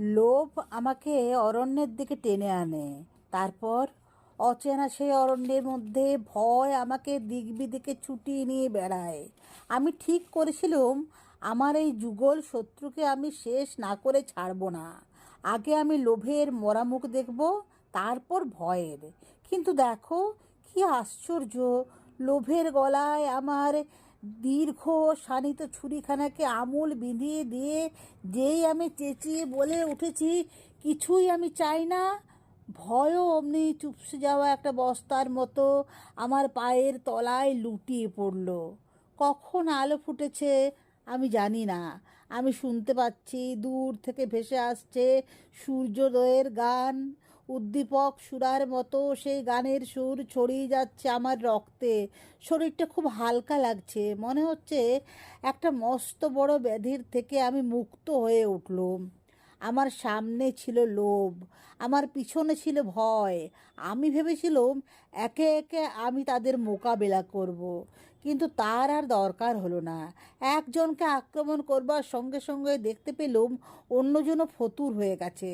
লোভ আমাকে অরণ্যের দিকে টেনে আনে। তারপর অচেনা সেই অরণ্যের মধ্যে ভয় আমাকে দিক বিদিকে ছুটিয়ে নিয়ে বেড়ায়। আমি ঠিক করেছিলাম, আমার এই যুগল শত্রুকে আমি শেষ না করে ছাড়বো না। আগে আমি লোভের মরামুখ দেখব, তারপর ভয়ের। কিন্তু দেখো, কি আশ্চর্য, লোভের গলায় আমার দীর্ঘ শানিত ছুরিখানাকে আমূল বিঁধিয়ে দিয়ে যেই আমি চেঁচিয়ে বলে উঠেছি, কিছুই আমি চাই না। ভয়ও অমনি চুপসে যাওয়া একটা বস্তার মতো আমার পায়ের তলায় লুটিয়ে পড়ল। কখন আলো ফুটেছে আমি জানি না। আমি শুনতে পাচ্ছি দূর থেকে ভেসে আসছে সূর্যোদয়ের গান। উদ্দীপক সুরার মতো সেই গানের সুর ছড়িয়ে যাচ্ছে আমার রক্তে। শরীরটা খুব হালকা লাগছে। মনে হচ্ছে একটা মস্ত বড় ব্যাধির থেকে আমি মুক্ত হয়ে উঠলুম। আমার সামনে ছিল লোভ, আমার পিছনে ছিল ভয়। আমি ভেবেছিলাম একে একে আমি তাদের মোকাবেলা করব। কিন্তু তার আর দরকার হলো না। একজনকে আক্রমণ করবার সঙ্গে সঙ্গে দেখতে পেলুম অন্যজনও ফতুর হয়ে গেছে।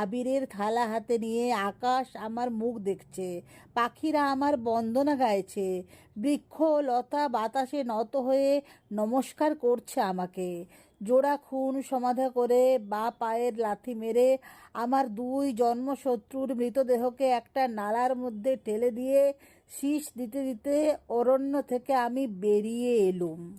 আবিরের থালা হাতে নিয়ে আকাশ আমার মুখ দেখছে, পাখিরা আমার বন্দনা গাইছে, বৃক্ষ, লতা, বাতাসে নত হয়ে নমস্কার করছে আমাকে। জোড়া খুন সমাধা করে বা পায়ের লাথি মেরে আমার দুই জন্মশত্রুর মৃতদেহকে একটা নালার মধ্যে ঠেলে দিয়ে শীষ দিতে দিতে অরণ্য থেকে আমি বেরিয়ে এলুম।